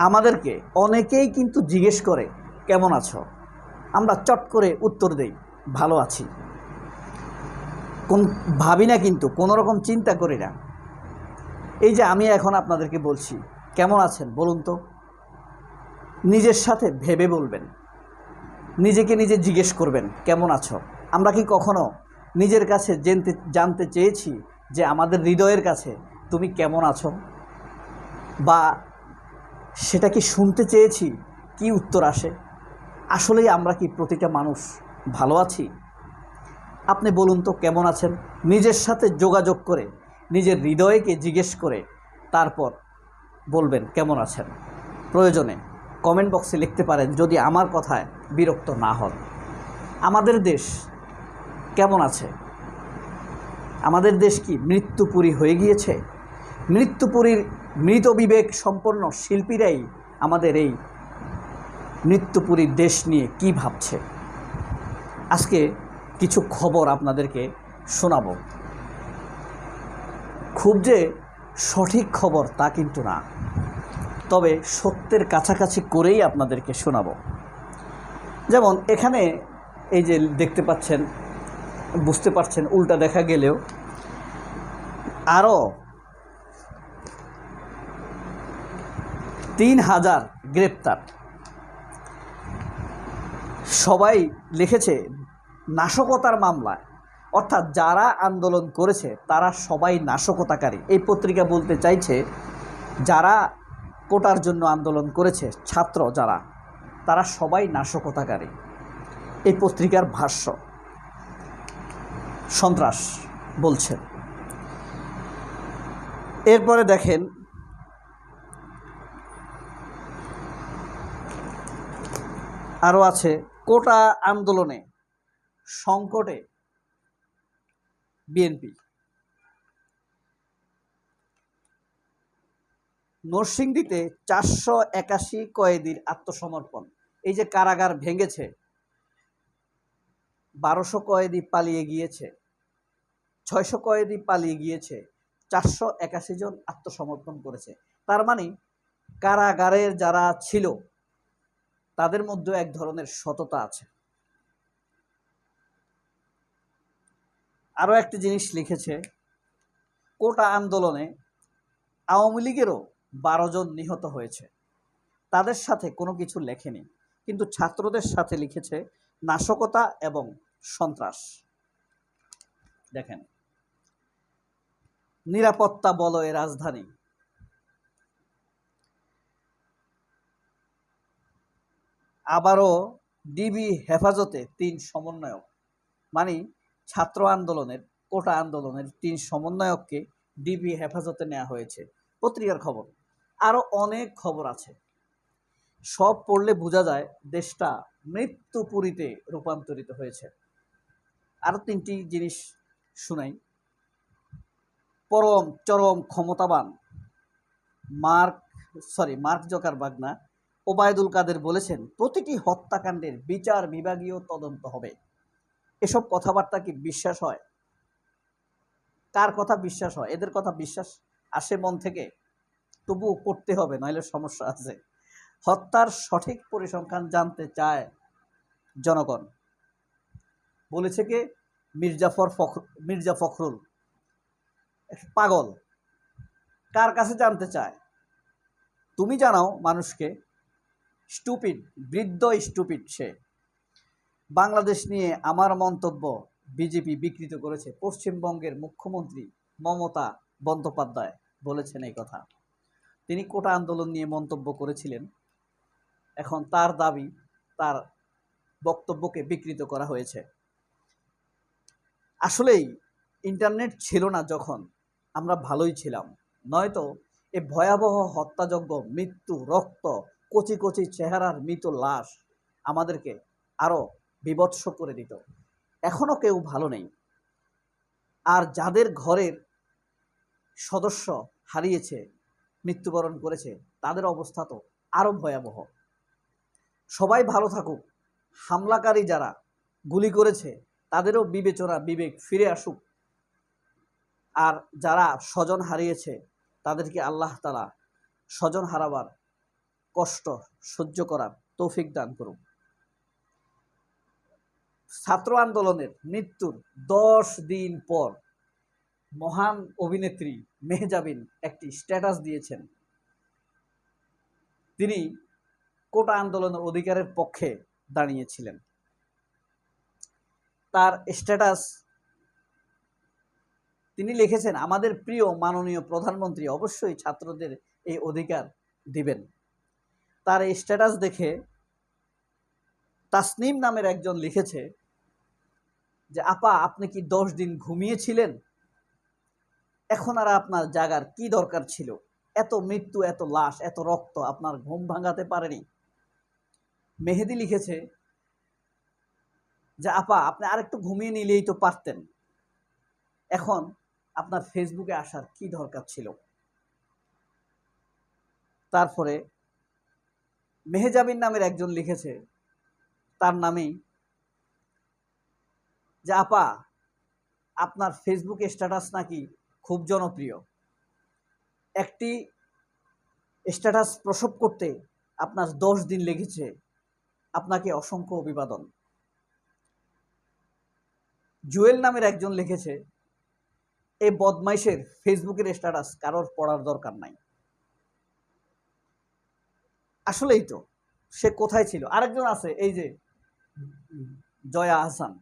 আমাদেরকে অনেকেই কিন্তু জিজ্ঞেস করে, কেমন আছো? আমরা চট করে উত্তর দেই, ভালো আছি। কোন, ভাবি না কিন্তু, কোনো রকম চিন্তা করি না। এই যে আমি এখন আপনাদেরকে বলছি, কেমন আছেন? বলুন তো। নিজের সাথে ভেবে বলবেন। নিজেকে নিজে জিজ্ঞেস করবেন, কেমন আছো? আমরা কি কখনো নিজের কাছে জেনতে, জানতে চেয়েছি যে আমাদের হৃদয়ের কাছে তুমি কেমন আছো? বা সেটা কি শুনতে চেয়েছি? কি উত্তর আসে? আসলেই আমরা কি প্রতিটা মানুষ ভালো আছি? আপনি বলুন তো কেমন আছেন? নিজের সাথে যোগাযোগ করে, নিজের হৃদয়কে জিজ্ঞেস করে তারপর বলবেন কেমন আছেন? প্রয়োজনে কমেন্ট বক্সে লিখতে পারেন যদি আমার কথায় বিরক্ত না হন। আমাদের দেশ কেমন আছে? আমাদের দেশ কি মৃত্যুপুরী হয়ে গিয়েছে? মৃত্যুপুরীর মৃত বিবেক সম্পন্ন শিল্পীরাই আমাদের এই মৃত্যুপুরীর দেশ নিয়ে কি ভাবছে? আজকে কিছু খবর আপনাদেরকে শোনাব। খুব যে সঠিক খবর তা কিন্তু না। তবে সত্যের কাছাকাছি করেই আপনাদেরকে শোনাবো। যেমন এখানে এই যে দেখতে পাচ্ছেন, বুঝতে পারছেন, উল্টা দেখা গেলেও আরও তিন হাজার গ্রেপ্তার। সবাই লিখেছে, নাশকতার মামলায়। অর্থাৎ যারা আন্দোলন করেছে, তারা সবাই নাশকতাকারী। এই পত্রিকা বলতে চাইছে, যারা কোটার জন্য আন্দোলন করেছে, ছাত্র যারা, তারা সবাই নাশকতাকারী। এই পত্রিকার ভাষ্য। সন্ত্রাস বলছে। এরপরে দেখেন আরও আছে, কোটা আন্দোলনে সংকটে বিএনপি। নরসিংদীতে চারশো একাশি কয়েদির আত্মসমর্পণ। এই যে কারাগার ভেঙেছে, বারোশো কয়েদি পালিয়ে গিয়েছে, ছয়শো কয়েদি পালিয়ে গিয়েছে, চারশো একাশি জন আত্মসমর্পণ করেছে। তার মানে কারাগারের যারা ছিল তাদের মধ্যে এক ধরনের সততা আছে। আরও একটি জিনিস লিখেছে, কোটা আন্দোলনে আওয়ামী লীগেরও বারো জন নিহত হয়েছে। তাদের সাথে কোনো কিছু লেখেনি, কিন্তু ছাত্রদের সাথে লিখেছে নাশকতা এবং সন্ত্রাস। দেখেন, নিরাপত্তা বলয়ে রাজধানী আবারও ডিবি হেফাজতে তিন সমন্বয়ক মানে ছাত্র আন্দোলনের, কোটা আন্দোলনের তিন সমন্বয়ককে ডিবি হেফাজতে নেওয়া হয়েছে। পত্রিকার খবর, আরও অনেক খবর আছে। সব পড়লে বোঝা যায় দেশটা মৃত্যুপুরীতে রূপান্তরিত হয়েছে। আরও তিনটি জিনিস শুনাই। পরম চরম ক্ষমতাবান Mark, sorry, Mark Zuckerberg Obaidul Quader বলেছেন, প্রতিটি হত্যাকাণ্ডের বিচার বিভাগীয় তদন্ত হবে। এসব কথাবার্তা কি বিশ্বাস হয়? কার কথা বিশ্বাস হয়? এদের কথা বিশ্বাস আসে মন থেকে? তবুও করতে হবে, নইলে সমস্যা আছে। হত্যার সঠিক পরিসংখ্যান জানতে চায় জনগণ। বলেছে কে? মির্জাফর ফখর মির্জা ফখরুল। পাগল। কার কাছে জানতে চায়? তুমি জানাও মানুষকে। স্টুপিড, বৃদ্ধ স্টুপিড সে। বাংলাদেশ নিয়ে আমার মন্তব্য বিজেপি বিকৃত করেছে। পশ্চিমবঙ্গের মুখ্যমন্ত্রী মমতা বন্দ্যোপাধ্যায় বলেছেন এই কথা। তিনি কোটা আন্দোলন নিয়ে মন্তব্য করেছিলেন। এখন তার দাবি, তার বক্তব্যকে বিকৃত করা হয়েছে। আসলেই ইন্টারনেট ছিল না যখন আমরা ভালোই ছিলাম। নয়তো এ ভয়াবহ হত্যাযজ্ঞ, মৃত্যু, রক্ত কচি কচি চেহারার মৃত লাশ আমাদেরকে আরও বিভৎস করে দিত। এখনও কেউ ভালো নেই। আর যাদের ঘরের সদস্য হারিয়েছে, মৃত্যুবরণ করেছে, তাদের অবস্থা তো আরও ভয়াবহ। সবাই ভালো থাকুক। হামলাকারী যারা গুলি করেছে, তাদেরও বিবেচনা, বিবেক ফিরে আসুক। আর যারা স্বজন হারিয়েছে, তাদেরকে আল্লাহ তালা স্বজন হারাবার কষ্ট সহ্য করার তৌফিক দান করুন। ছাত্র আন্দোলনের মৃত্যুর দশ দিন পর মহান অভিনেত্রী মেহজাবিন একটি স্ট্যাটাস দিয়েছেন। তিনি কোটা আন্দোলনের অধিকারের পক্ষে দাঁড়িয়েছিলেন। তার স্ট্যাটাস তিনি লিখেছেন, আমাদের প্রিয় মাননীয় প্রধানমন্ত্রী অবশ্যই ছাত্রদের এই অধিকার দিবেন। তার এই স্ট্যাটাস দেখে তাসনিম নামের একজন লিখেছে যে, আপা, আপনি কি দশ দিন ঘুমিয়েছিলেন? এখন আর আপনার জাগার কি দরকার ছিল? এত মৃত্যু, এত লাশ, এত রক্ত আপনার ঘুম ভাঙাতে পারেনি। মেহেদি লিখেছে যে, আপা, আপনি আরেকটু ঘুমিয়ে নিলেই তো পারতেন। এখন আপনার ফেসবুকে আসার কি দরকার ছিল? তারপরে মেহেজাবিন নামের একজন লিখেছে, তার নামেই যে আপা, আপনার ফেসবুকে স্ট্যাটাস নাকি খুব জনপ্রিয়। একটি স্ট্যাটাস প্রসব করতে আপনার দশ দিন লেগেছে। আপনাকে অসংখ্য অভিবাদন। জুয়েল নামের একজন লিখেছে এই বদমাইশের ফেসবুকের স্ট্যাটাস কারোর পড়ার দরকার নাই। আসলেই তো, সে কোথায় ছিল? আরেকজন আছে, এই যে জয়া আহসান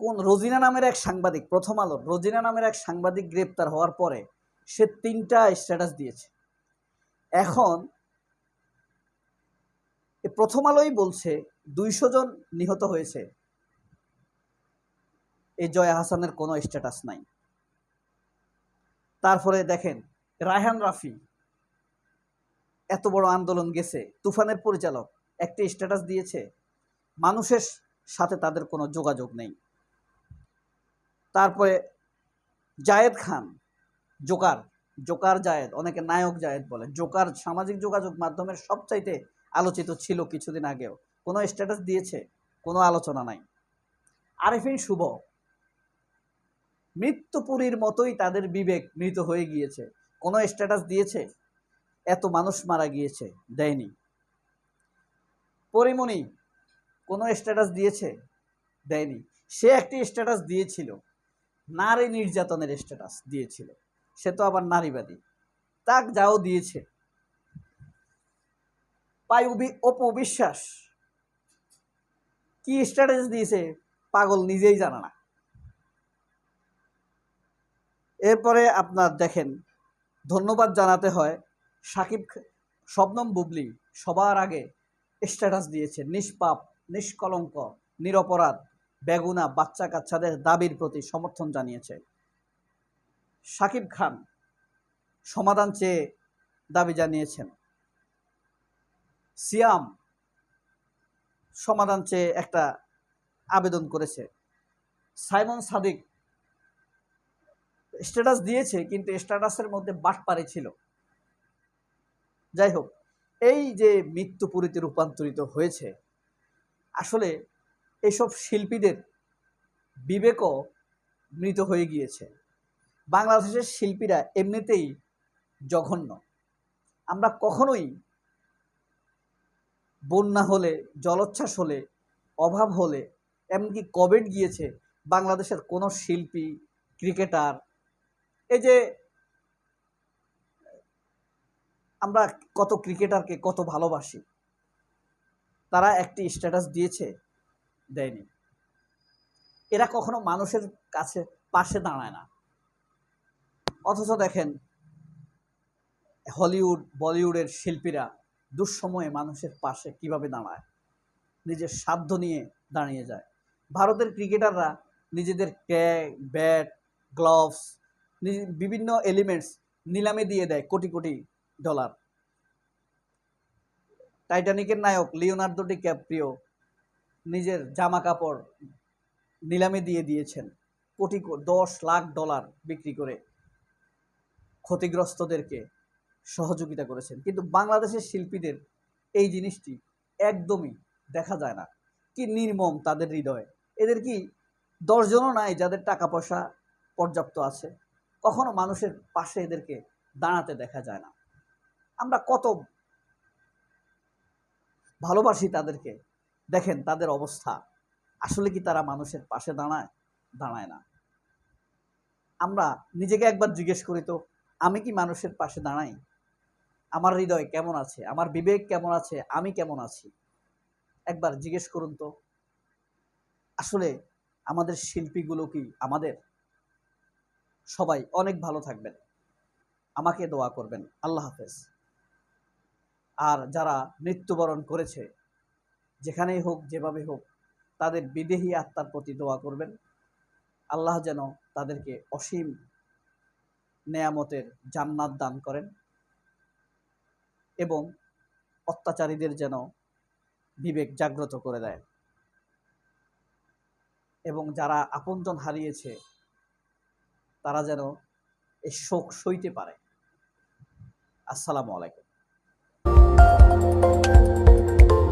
কোন রোজিনা নামের এক সাংবাদিক, প্রথম আলো, রোজিনা নামের এক সাংবাদিক গ্রেপ্তার হওয়ার পরে সে তিনটা স্ট্যাটাস দিয়েছে। এখন প্রথম আলোই বলছে দুইশো জন নিহত হয়েছে। এই জয়া হাসানের কোনো স্ট্যাটাস নাই। তারপরে দেখেন, রায়হান রাফি এত বড় আন্দোলন গেছে। তুফানের পরিচালক একটি স্ট্যাটাস দিয়েছে। মানুষের সাথে তাদের কোনো যোগাযোগ নেই। তারপরে জায়েদ খান, জোকার জোকার জায়েদ, অনেকে নায়ক জায়েদ বলে। জোকার সামাজিক যোগাযোগ মাধ্যমের সবচাইতে আলোচিত ছিল কিছুদিন আগেও। কোনো স্ট্যাটাস দিয়েছে, কোনো আলোচনা নাই। আরেফিন শুভ, মৃত্যুপুরীর মতোই তাদের বিবেক মৃত হয়ে গিয়েছে। কোনো স্ট্যাটাস দিয়েছে এত মানুষ মারা গিয়েছে, দেয়নি। পরিমণি কোনো স্ট্যাটাস দিয়েছে? দেয়নি। সে একটি স্ট্যাটাস দিয়েছিল। নারী নির্যাতনের স্ট্যাটাস দিয়েছিল। সে তো আবার নারীবাদী। তাক যাও দিয়েছে। পাই অপু বিশ্বাস। কি স্ট্যাটাস দিয়েছে? পাগল, নিজেই জানে না। এরপরে আপনার দেখেন, ধন্যবাদ জানাতে হয়। সাকিব শবনম বুবলি সবার আগে স্ট্যাটাস দিয়েছে। নিষ্পাপ, নিষ্কলঙ্ক, নিরপরাধ, বেগুনা, বাচ্চা কাচ্চাদের দাবির প্রতি সমর্থন জানিয়েছে। সাকিব খান সমাধান চেয়ে দাবি জানিয়েছেন। সিয়াম সমাধান চেয়ে একটা আবেদন করেছে। সাইমন সাদিক স্ট্যাটাস দিয়েছে, কিন্তু স্ট্যাটাসের মধ্যে বাটপারে ছিল। যাই হোক এই যে মৃত্যুপুরীতে রূপান্তরিত হয়েছে, আসলে এসব শিল্পীদের বিবেকও মৃত হয়ে গিয়েছে। বাংলাদেশের শিল্পীরা এমনিতেই জঘন্য। আমরা কখনোই বন্যা হলে, জলোচ্ছ্বাস হলে, অভাব হলে, এমনকি কোভিড গিয়েছে, বাংলাদেশের কোনো শিল্পী, ক্রিকেটার, এই যে আমরা কত ক্রিকেটারকে কত ভালোবাসি, তারা একটি স্ট্যাটাস দিয়েছে, দেয়নি। এরা কখনো মানুষের কাছে পাশে দাঁড়ায় না। অথচ দেখেন, হলিউড, বলিউডের শিল্পীরা দুঃসময়ে মানুষের পাশে কীভাবে দাঁড়ায়, নিজের সাধ্য নিয়ে দাঁড়িয়ে যায়। ভারতের ক্রিকেটাররা নিজেদের ক্যাগ, ব্যাট, গ্লাভস বিভিন্ন এলিমেন্টস নিলামে দিয়ে দেয় কোটি কোটি ডলার। টাইটানিকের নায়ক লিওনার্দো ডি ক্যাপ্রিও নিজের জামা কাপড় নিলামে দিয়ে দিয়েছেন। কোটি দশ লাখ ডলার বিক্রি করে ক্ষতিগ্রস্তদেরকে সহযোগিতা করেছেন। কিন্তু বাংলাদেশের শিল্পীদের এই জিনিসটি একদমই দেখা যায় না। কি নির্মম তাদের হৃদয়ে। এদের কি দশজনও নাই যাদের টাকা পয়সা পর্যাপ্ত আছে? কখনো মানুষের পাশে এদেরকে দাঁড়াতে দেখা যায় না। আমরা কত ভালোবাসি তাদেরকে। দেখেন তাদের অবস্থা। আসলে কি তারা মানুষের পাশে দাঁড়ায়? দাঁড়ায় না। আমরা নিজেকে একবার জিজ্ঞেস করি তো, আমি কি মানুষের পাশে দাঁড়াই? আমার হৃদয় কেমন আছে? আমার বিবেক কেমন আছে? আমি কেমন আছি? একবার জিজ্ঞেস করুন তো। আসলে আমাদের শিল্পীগুলো কি আমাদের? সবাই অনেক ভালো থাকবেন। আমাকে দোয়া করবেন। আল্লাহ হাফেজ। আর যারা মৃত্যুবরণ করেছে, যেখানেই হোক, যেভাবে হোক, তাদের বিদেহী আত্মার প্রতি দোয়া করবেন। আল্লাহ যেন তাদেরকে অসীম নেয়ামতের জান্নাত দান করেন এবং অত্যাচারীদের যেন বিবেক জাগ্রত করে দেয় এবং যারা আপনজন হারিয়েছে, তারা যেন এই শোক সইতে পারে। আসসালামু আলাইকুম। you